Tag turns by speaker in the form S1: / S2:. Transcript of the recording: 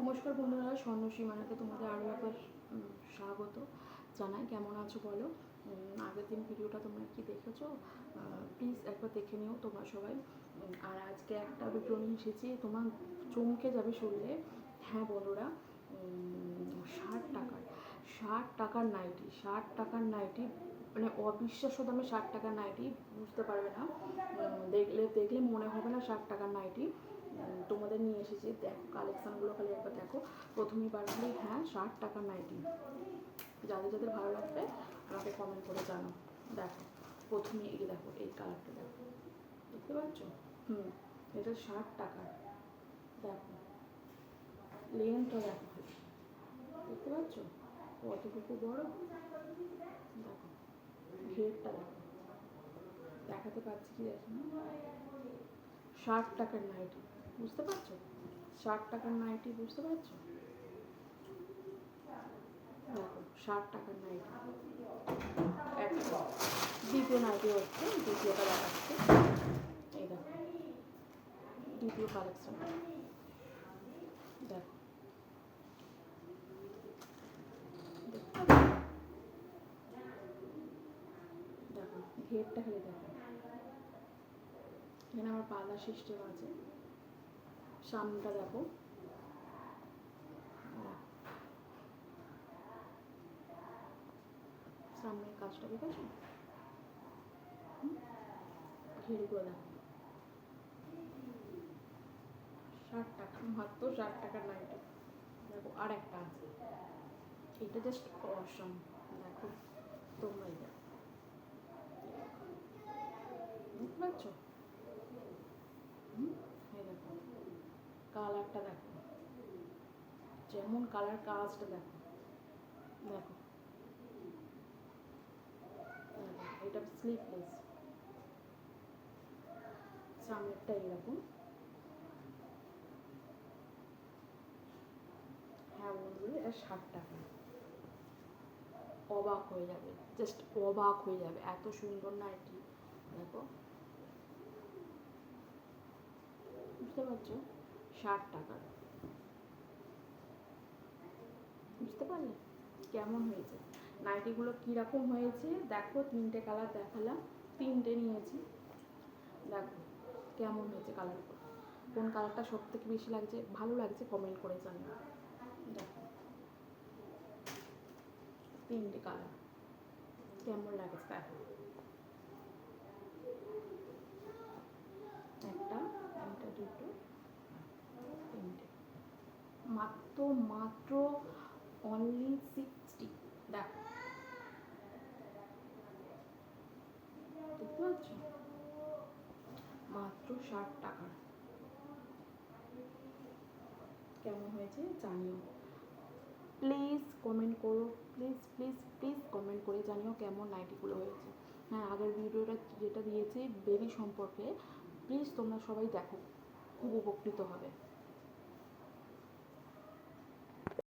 S1: নমস্কার বন্ধুরা, স্বর্ণ সীমানাতে তোমাদের আরও একবার স্বাগত জানাই। কেমন আছো বলো? আগের দিন ভিডিওটা তোমরা কি দেখেছ? প্লিজ একবার দেখে নিও তোমরা সবাই। আর আজকে একটা ভিডিও নিয়ে এসেছি, তোমার চমকে যাবে শুনলে। হ্যাঁ বন্ধুরা ষাট টাকার ষাট টাকার নাইটি, ষাট টাকার নাইটি মানে অবিশ্বাস্য দামে ষাট টাকার নাইটি, বুঝতে পারবে না। দেখলে দেখলে মনে হবে না ষাট টাকার নাইটি। তোমাদের নিয়ে এসেছি। দেখো কালেকশানগুলো খালি একবার দেখো। প্রথমেই বাড়ালি হ্যাঁ ষাট টাকার নাইটি যাদের যাদের ভালো লাগবে, আমাকে কমেন্ট করে জানো দেখো, প্রথমে এই দেখো, এই কালারটা দেখো। দেখতে পাচ্ছ? হুম, এটা ষাট টাকার দেখো লেনটা দেখো। দেখতে পাচ্ছ? কতটুকু বড়? দেখো, ঘেরটা দেখো। দেখাতে পারছি কি দেখি ষাট টাকার নাইটি বুঝতে পারছ? ষাট টাকার নাইটি, বুঝতে পারছ? দেখো, ষাট টাকার নাইটি। একটা দ্বিতীয় নাইটি হচ্ছে দ্বিতীয়টা দেখাচ্ছে এই দেখো, দ্বিতীয় কালেকশন। দেখো? দেখো, ঘেরটা খালি দেখো। এখানে আমার পালা সিস্টেম আছে। সামনেটা দেখো। সামনের কাজটা, ঠিক আছে? ঘেরগুলো দেখো। ষাট টাকা, মাত্র ষাট টাকার নাইটি দেখো আর একটা আছে। এটা জাস্ট অসম দেখো, তোমরাই দেখো। বুঝতে পারছ হুম এই দেখো কালারটা দেখো। যেমন কালার কাজটা দেখো। দেখো। এটা স্লিপলেস সামনেরটা এরকম। হ্যাঁ এটা ষাট টাকা অবাক হয়ে যাবে। জাস্ট অবাক হয়ে যাবে। এত সুন্দর নাইটি। দেখো। বুঝতে পারছ? ষাট টাকা। বুঝতে পারলে? কেমন হয়েছে? নাইটিগুলো কীরকম হয়েছে? দেখো, তিনটে কালার দেখালাম। তিনটে নিয়েছি। দেখো, কেমন হয়েছে কালারগুলো? কোন কালারটা সব থেকে বেশি লাগছে? ভালো লাগছে? কমেন্ট করে জানিও। দেখো, তিনটে কালার। কেমন লাগছে? দেখো। একটা একটা, দুটো মাত্র মাত্র অনলি সিক্সটি দেখো। মাত্র ষাট টাকা। কেমন হয়েছে জানিও। প্লিজ কমেন্ট করো। প্লিজ প্লিজ প্লিজ কমেন্ট করে জানিও কেমন নাইটিগুলো হয়েছে। হ্যাঁ আগের ভিডিওটা যেটা দিয়েছি বেবি সম্পর্কে প্লিজ তোমরা সবাই দেখো। খুব উপকৃত হবে।